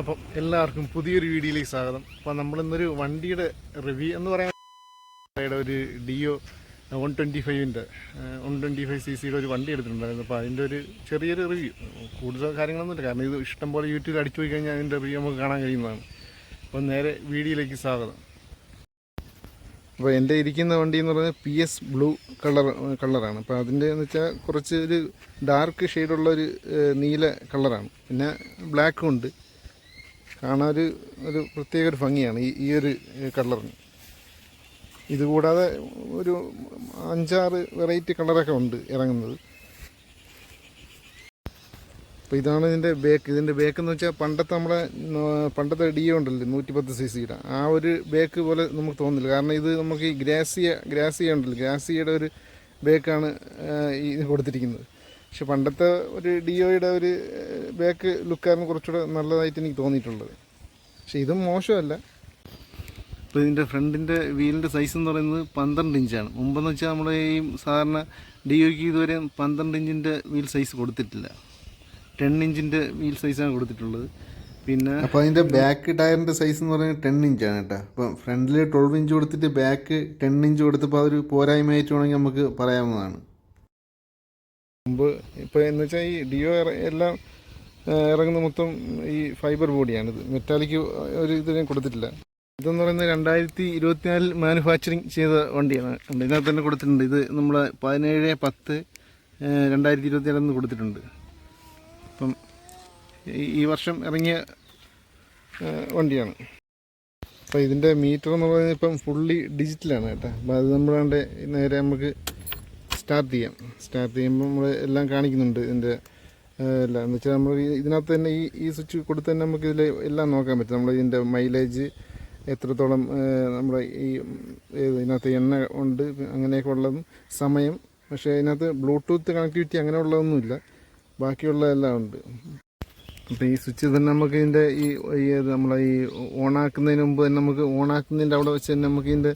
അപ്പം എല്ലാവർക്കും പുതിയൊരു വീഡിയോയിലേക്ക് സ്വാഗതം. അപ്പം നമ്മളിന്നൊരു വണ്ടിയുടെ റിവ്യൂ എന്ന് പറയാൻ ഒരു ഡിഒ വൺ ട്വന്റി ഫൈവിന്റെ വൺ ട്വന്റി ഫൈവ് സി സിയുടെ ഒരു വണ്ടി എടുത്തിട്ടുണ്ടായിരുന്നു. അപ്പോൾ അതിന്റെ ഒരു ചെറിയൊരു റിവ്യൂ കൂടുതൽ കാര്യങ്ങളൊന്നുമില്ല. കാരണം ഇത് ഇഷ്ടംപോലെ യൂട്യൂബിൽ അടിച്ചു പോയി കഴിഞ്ഞാൽ അതിന്റെ റിവ്യൂ നമുക്ക് കാണാൻ കഴിയുന്നതാണ്. അപ്പം നേരെ വീഡിയോയിലേക്ക് സ്വാഗതം. അപ്പോൾ എന്റെ ഇരിക്കുന്ന വണ്ടി എന്ന് പറയുന്നത് പി എസ് ബ്ലൂ കളർ കളറാണ് അപ്പോൾ അതിന്റെ എന്ന് വെച്ചാൽ കുറച്ച് ഒരു ഡാർക്ക് ഷെയ്ഡുള്ള ഒരു നീല കളറാണ് പിന്നെ ബ്ലാക്കും ഉണ്ട്. കാണാൻ ഒരു ഒരു പ്രത്യേക ഒരു ഭംഗിയാണ് ഈ ഈ ഒരു കളറിന്. ഇതുകൂടാതെ ഒരു അഞ്ചാറ് വെറൈറ്റി കളറൊക്കെ ഉണ്ട് ഇറങ്ങുന്നത്. അപ്പോൾ ഇതാണ് ഇതിന്റെ ബേക്ക് ഇതിന്റെ ബേക്ക് എന്ന് വെച്ചാൽ പണ്ടത്തെ നമ്മുടെ പണ്ടത്തെ ഡി ഉണ്ടല്ലോ നൂറ്റി പത്ത് സി സിയുടെ ആ ഒരു ബേക്ക് പോലെ നമുക്ക് തോന്നില്ല കാരണം ഇത് നമുക്ക് ഈ ഗ്രാസിയ ഗ്രാസിയ ഉണ്ടല്ലോ. ഗ്രാസിയയുടെ ഒരു ബേക്കാണ് ഈ കൊടുത്തിരിക്കുന്നത്. പക്ഷെ പണ്ടത്തെ ഒരു ഡിഒയുടെ ഒരു ബാക്ക് ലുക്കായിരുന്നു കുറച്ചുകൂടെ നല്ലതായിട്ട് എനിക്ക് തോന്നിയിട്ടുള്ളത്. പക്ഷെ ഇതും മോശമല്ല. ഇപ്പോൾ ഇതിന്റെ ഫ്രണ്ടിന്റെ വീലിന്റെ സൈസ് എന്ന് പറയുന്നത് പന്ത്രണ്ട് ഇഞ്ചാണ് മുമ്പെന്ന് വെച്ചാൽ നമ്മുടെ ഈ സാധാരണ ഡി ഇതുവരെ പന്ത്രണ്ട് ഇഞ്ചിന്റെ വീൽ സൈസ് കൊടുത്തിട്ടില്ല. ടെൻ ഇഞ്ചിന്റെ വീൽ സൈസാണ് കൊടുത്തിട്ടുള്ളത്. പിന്നെ അപ്പോൾ അതിന്റെ ബാക്ക് ടയറിന്റെ സൈസ് എന്ന് പറയുന്നത് ടെൻ ഇഞ്ചാണ് കേട്ടോ. അപ്പം ഫ്രണ്ടിൽ ട്വൽവ് ഇഞ്ച് കൊടുത്തിട്ട് ബാക്ക് ടെൻ ഇഞ്ച് കൊടുത്തപ്പോൾ അതൊരു പോരായ്മയായിട്ട് വേണമെങ്കിൽ നമുക്ക് പറയാവുന്നതാണ്. മുമ്പ് ഇപ്പോൾ എന്ന് വെച്ചാൽ ഈ ഡിയോ എല്ലാം ഇറങ്ങുന്ന മൊത്തം ഈ ഫൈബർ ബോഡിയാണിത് മെറ്റാലിക്ക് ഒരു ഇതിനെ കൊടുത്തിട്ടില്ല. ഇതെന്ന് പറയുന്നത് രണ്ടായിരത്തി ഇരുപത്തിനാലിൽ മാനുഫാക്ചറിങ് ചെയ്ത വണ്ടിയാണ്. ഇതിനകത്ത് തന്നെ കൊടുത്തിട്ടുണ്ട്. ഇത് നമ്മൾ പതിനേഴ് പത്ത് രണ്ടായിരത്തി ഇരുപത്തിനാലെന്ന് കൊടുത്തിട്ടുണ്ട്. അപ്പം ഈ വർഷം ഇറങ്ങിയ വണ്ടിയാണ്. അപ്പോൾ ഇതിന്റെ മീറ്റർ എന്ന് പറയുന്നത് ഇപ്പം ഫുള്ളി ഡിജിറ്റലാണ് കേട്ടോ. അപ്പോൾ അത് നമ്മളാണ്ട് നേരെ നമുക്ക് സ്റ്റാർട്ട് ചെയ്യാം സ്റ്റാർട്ട് ചെയ്യുമ്പോൾ നമ്മൾ എല്ലാം കാണിക്കുന്നുണ്ട് ഇതിന്റെ എല്ലാം. എന്ന് വെച്ചാൽ നമ്മൾ ഇതിനകത്ത് തന്നെ ഈ ഈ സ്വിച്ച് കൊടുത്ത് തന്നെ നമുക്ക് ഇതിൽ എല്ലാം നോക്കാൻ പറ്റും. നമ്മൾ ഇതിന്റെ മൈലേജ് എത്രത്തോളം നമ്മുടെ ഈ ഇതിനകത്ത് എണ്ണ ഉണ്ട് അങ്ങനെയൊക്കെ ഉള്ളതും സമയം. പക്ഷേ ഇതിനകത്ത് ബ്ലൂടൂത്ത് കണക്ടിവിറ്റി അങ്ങനെ ഉള്ളതൊന്നുമില്ല. ബാക്കിയുള്ള എല്ലാം ഉണ്ട്. അപ്പോൾ ഈ സ്വിച്ച് തന്നെ നമുക്ക് ഇതിന്റെ ഈ നമ്മളെ ഈ ഓണാക്കുന്നതിന് മുമ്പ് തന്നെ നമുക്ക് ഓണാക്കുന്നതിന്റെ അവിടെ വെച്ച് തന്നെ നമുക്ക് ഇതിന്റെ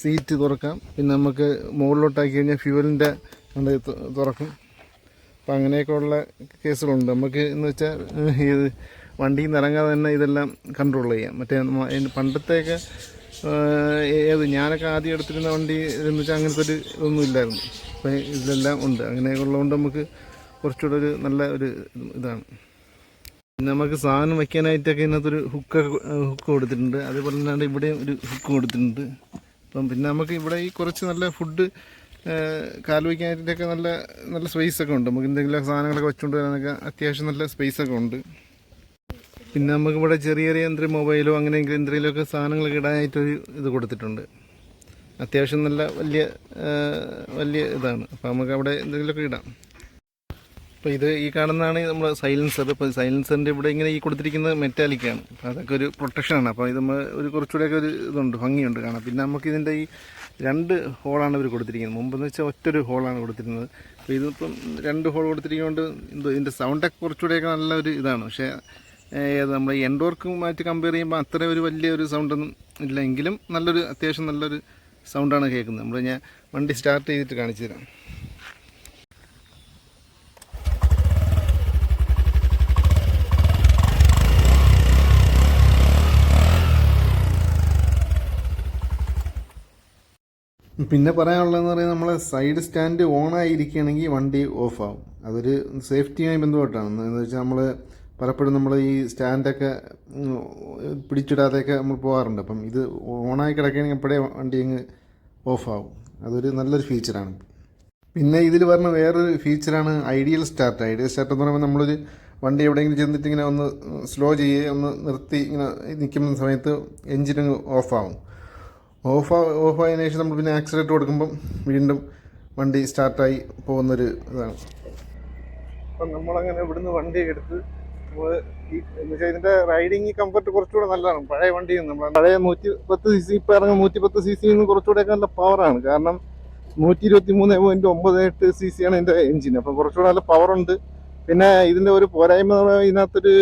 സീറ്റ് തുറക്കാം. പിന്നെ നമുക്ക് മുകളിലോട്ടാക്കി കഴിഞ്ഞാൽ ഫ്യൂവലിന്റെ ഉണ്ട് തുറക്കും. അപ്പം അങ്ങനെയൊക്കെ ഉള്ള കേസുകളുണ്ട്. നമുക്ക് എന്ന് വെച്ചാൽ ഇത് വണ്ടിയിൽ നിന്ന് ഇറങ്ങാതെ തന്നെ ഇതെല്ലാം കൺട്രോൾ ചെയ്യാം. മറ്റേ പണ്ടത്തെയൊക്കെ ഏത് ഞാനൊക്കെ ആദ്യം എടുത്തിരുന്ന വണ്ടി എന്ന് വെച്ചാൽ അങ്ങനത്തെ ഒരു ഇതൊന്നും ഇല്ലായിരുന്നു. അപ്പം ഇതിലെല്ലാം ഉണ്ട്. അങ്ങനെയൊക്കെ ഉള്ളതുകൊണ്ട് നമുക്ക് കുറച്ചുകൂടെ ഒരു നല്ല ഒരു ഇതാണ്. പിന്നെ നമുക്ക് സാധനം വയ്ക്കാനായിട്ടൊക്കെ ഇതിനകത്തൊരു ഹുക്ക് ഹുക്ക് കൊടുത്തിട്ടുണ്ട്. അതേപോലെ തന്നെ ഇവിടെയും ഒരു ഹുക്ക് കൊടുത്തിട്ടുണ്ട്. അപ്പം പിന്നെ നമുക്ക് ഇവിടെ ഈ കുറച്ച് നല്ല ഫുഡ് കാൽ വയ്ക്കാനായിട്ടൊക്കെ നല്ല നല്ല സ്പേസ് ഒക്കെ ഉണ്ട്. നമുക്ക് എന്തെങ്കിലും സാധനങ്ങളൊക്കെ വെച്ചുകൊണ്ട് വരാനൊക്കെ അത്യാവശ്യം നല്ല സ്പേസ് ഒക്കെ ഉണ്ട്. പിന്നെ നമുക്ക് ഇവിടെ ചെറിയ ചെറിയ എന്തെങ്കിലും മൊബൈലോ അങ്ങനെ എന്തെങ്കിലുമൊക്കെ സാധനങ്ങളൊക്കെ ഇടാനായിട്ടൊരു ഇത് കൊടുത്തിട്ടുണ്ട്. അത്യാവശ്യം നല്ല വലിയ വലിയ ഇതാണ്. അപ്പോൾ നമുക്ക് അവിടെ എന്തെങ്കിലുമൊക്കെ ഇടാം. അപ്പോൾ ഇത് ഈ കാണുന്നതാണ് നമ്മൾ സൈലൻസർ ഇപ്പോൾ സൈലൻസറിന്റെ ഇവിടെ ഇങ്ങനെ ഈ കൊടുത്തിരിക്കുന്നത് മെറ്റാലിക്കാണ് അപ്പോൾ അതൊക്കെ ഒരു പ്രൊട്ടക്ഷനാണ് അപ്പോൾ ഇത് നമ്മൾ ഒരു കുറച്ചുകൂടെയൊക്കെ ഒരു ഇതുണ്ട് ഭംഗിയുണ്ട് കാണാം പിന്നെ നമുക്ക് ഇതിന്റെ ഈ രണ്ട് ഹോളാണ് ഇവർ കൊടുത്തിരിക്കുന്നത്. മുമ്പെന്ന് വെച്ചാൽ ഒറ്റൊരു ഹോളാണ് കൊടുത്തിരുന്നത്. അപ്പോൾ ഇതിപ്പം രണ്ട് ഹോൾ കൊടുത്തിരിക്കുന്നതുകൊണ്ട് എന്തോ ഇതിന്റെ സൗണ്ടൊക്കെ കുറച്ചുകൂടെയൊക്കെ നല്ല ഒരു ഇതാണ്. പക്ഷേ നമ്മൾ എൻഡോർക്ക് മാറ്റി കമ്പയർ ചെയ്യുമ്പോൾ അത്ര ഒരു വലിയ ഒരു സൗണ്ടൊന്നും ഇല്ല. എങ്കിലും നല്ലൊരു അത്യാവശ്യം നല്ലൊരു സൗണ്ടാണ് കേൾക്കുന്നത്. നമ്മൾ ഞാൻ വണ്ടി സ്റ്റാർട്ട് ചെയ്തിട്ട് കാണിച്ചു തരാം. പിന്നെ പറയാനുള്ളതെന്ന് പറയുന്നത് നമ്മളെ സൈഡ് സ്റ്റാൻഡ് ഓൺ ആയിരിക്കുകയാണെങ്കിൽ വണ്ടി ഓഫ് ആവും അതൊരു സേഫ്റ്റിയുമായി ബന്ധപ്പെട്ടാണ്. എന്ന് വെച്ചാൽ നമ്മൾ പലപ്പോഴും നമ്മൾ ഈ സ്റ്റാൻഡൊക്കെ പിടിച്ചിടാതെയൊക്കെ നമ്മൾ പോകാറുണ്ട്. അപ്പം ഇത് ഓണായി കിടക്കുകയാണെങ്കിൽ അപ്പോഴേ വണ്ടി അങ്ങ് ഓഫ് ആവും അതൊരു നല്ലൊരു ഫീച്ചറാണ്. പിന്നെ ഇതിൽ പറഞ്ഞ വേറൊരു ഫീച്ചറാണ് ഐഡിയൽ സ്റ്റാർട്ട്. ഐഡിയൽ സ്റ്റാർട്ട് എന്ന് പറയുമ്പോൾ നമ്മളൊരു വണ്ടി എവിടെയെങ്കിലും ചെന്നിട്ട് ഇങ്ങനെ ഒന്ന് സ്ലോ ചെയ്യുക ഒന്ന് നിർത്തി ഇങ്ങനെ നിൽക്കുന്ന സമയത്ത് എഞ്ചിൻ ഓഫ് ആവും ഓഫ് ഓഫ് ആയതിനു ശേഷം നമ്മൾ പിന്നെ ആക്സിലേറ്റർ കൊടുക്കുമ്പം വീണ്ടും വണ്ടി സ്റ്റാർട്ടായി പോകുന്നൊരു ഇതാണ്. അപ്പം നമ്മളങ്ങനെ ഇവിടുന്ന് വണ്ടി എടുത്ത് നമ്മൾ ഈ എന്ന് വെച്ചാൽ ഇതിന്റെ റൈഡിങ് കംഫർട്ട് കുറച്ചുകൂടെ നല്ലതാണ്. പഴയ വണ്ടി നമ്മൾ പഴയ നൂറ്റി പത്ത് സി സി ഇപ്പം ഇറങ്ങുന്ന നൂറ്റി പത്ത് സി സിന്ന് കുറച്ചുകൂടെയൊക്കെ നല്ല പവറാണ് കാരണം നൂറ്റി ഇരുപത്തി മൂന്ന് പോയിന്റ് ഒമ്പത് എട്ട് സി സി ആണ് ഇതിന്റെ എഞ്ചിൻ അപ്പം കുറച്ചുകൂടെ നല്ല പവറുണ്ട് പിന്നെ ഇതിന്റെ ഒരു പോരായ്മ ഇതിനകത്തൊരു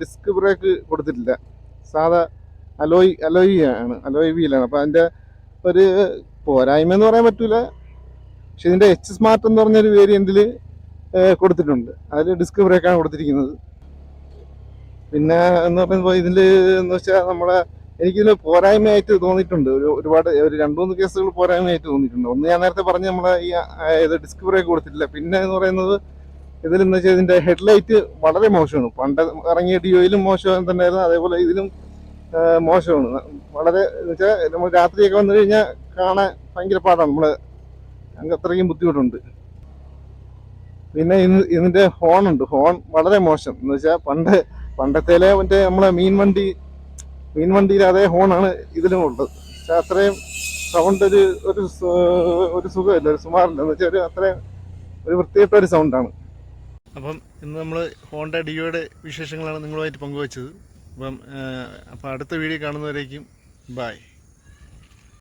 ഡിസ്ക് ബ്രേക്ക് കൊടുത്തിട്ടില്ല. സാധാ അലോയ് അലോയ് ആണ്. അലോയ് വീലാണ് അപ്പം അതിന്റെ ഒരു പോരായ്മ എന്ന് പറയാൻ പറ്റൂല. പക്ഷെ ഇതിന്റെ എച്ച് സ്മാർട്ട് എന്ന് പറഞ്ഞൊരു വേരിയന്റിൽ കൊടുത്തിട്ടുണ്ട്. അതിൽ ഡിസ്ക് ബ്രേക്കാണ് കൊടുത്തിരിക്കുന്നത്. പിന്നെ എന്ന് പറയുമ്പോൾ ഇതിൽ എന്ന് വെച്ചാൽ നമ്മളെ എനിക്കിതിൽ പോരായ്മയായിട്ട് തോന്നിയിട്ടുണ്ട്. ഒരു ഒരുപാട് ഒരു രണ്ട് മൂന്ന് കേസുകൾ പോരായ്മയായിട്ട് തോന്നിയിട്ടുണ്ട്. ഒന്ന് ഞാൻ നേരത്തെ പറഞ്ഞ് നമ്മളെ ഈ ഇത് ഡിസ്ക് ബ്രേക്ക് കൊടുത്തിട്ടില്ല. പിന്നെ എന്ന് പറയുന്നത് ഇതിലെന്ന് വെച്ചാൽ ഇതിന്റെ ഹെഡ്ലൈറ്റ് വളരെ മോശമാണ്. പണ്ട് ഇറങ്ങിയ ഡിയോയിലും മോശം തന്നെയായിരുന്നു. അതേപോലെ ഇതിലും മോശമാണ്. വളരെ എന്ന് വെച്ചാൽ നമ്മൾ രാത്രിയൊക്കെ വന്നു കഴിഞ്ഞാൽ കാണാൻ ഭയങ്കര പാടാണ്. നമ്മൾ ഞങ്ങൾക്ക് അത്രയും ബുദ്ധിമുട്ടുണ്ട്. പിന്നെ ഇന്ന് ഇതിന്റെ ഹോണുണ്ട് ഹോൺ വളരെ മോശം. എന്ന് വെച്ചാൽ പണ്ട് പണ്ടത്തേലെ മറ്റേ നമ്മളെ മീൻ വണ്ടി മീൻ വണ്ടിയിൽ അതേ ഹോണാണ് ഇതിലും ഉള്ളത്. പക്ഷെ അത്രയും സൗണ്ട് ഒരു ഒരു ഒരു സുഖമില്ല ഒരു സുമാറില്ല. എന്ന് വെച്ചാൽ ഒരു അത്രയും ഒരു വൃത്തികെട്ട ഒരു സൗണ്ടാണ് അപ്പം ഇന്ന് നമ്മൾ ഹോണ്ട ഡിയോയുടെ വിശേഷങ്ങളാണ് നിങ്ങളുമായിട്ട് പങ്കുവച്ചത്. അപ്പം അപ്പം അടുത്ത വീഡിയോ കാണുന്നവരേക്കും ബായ്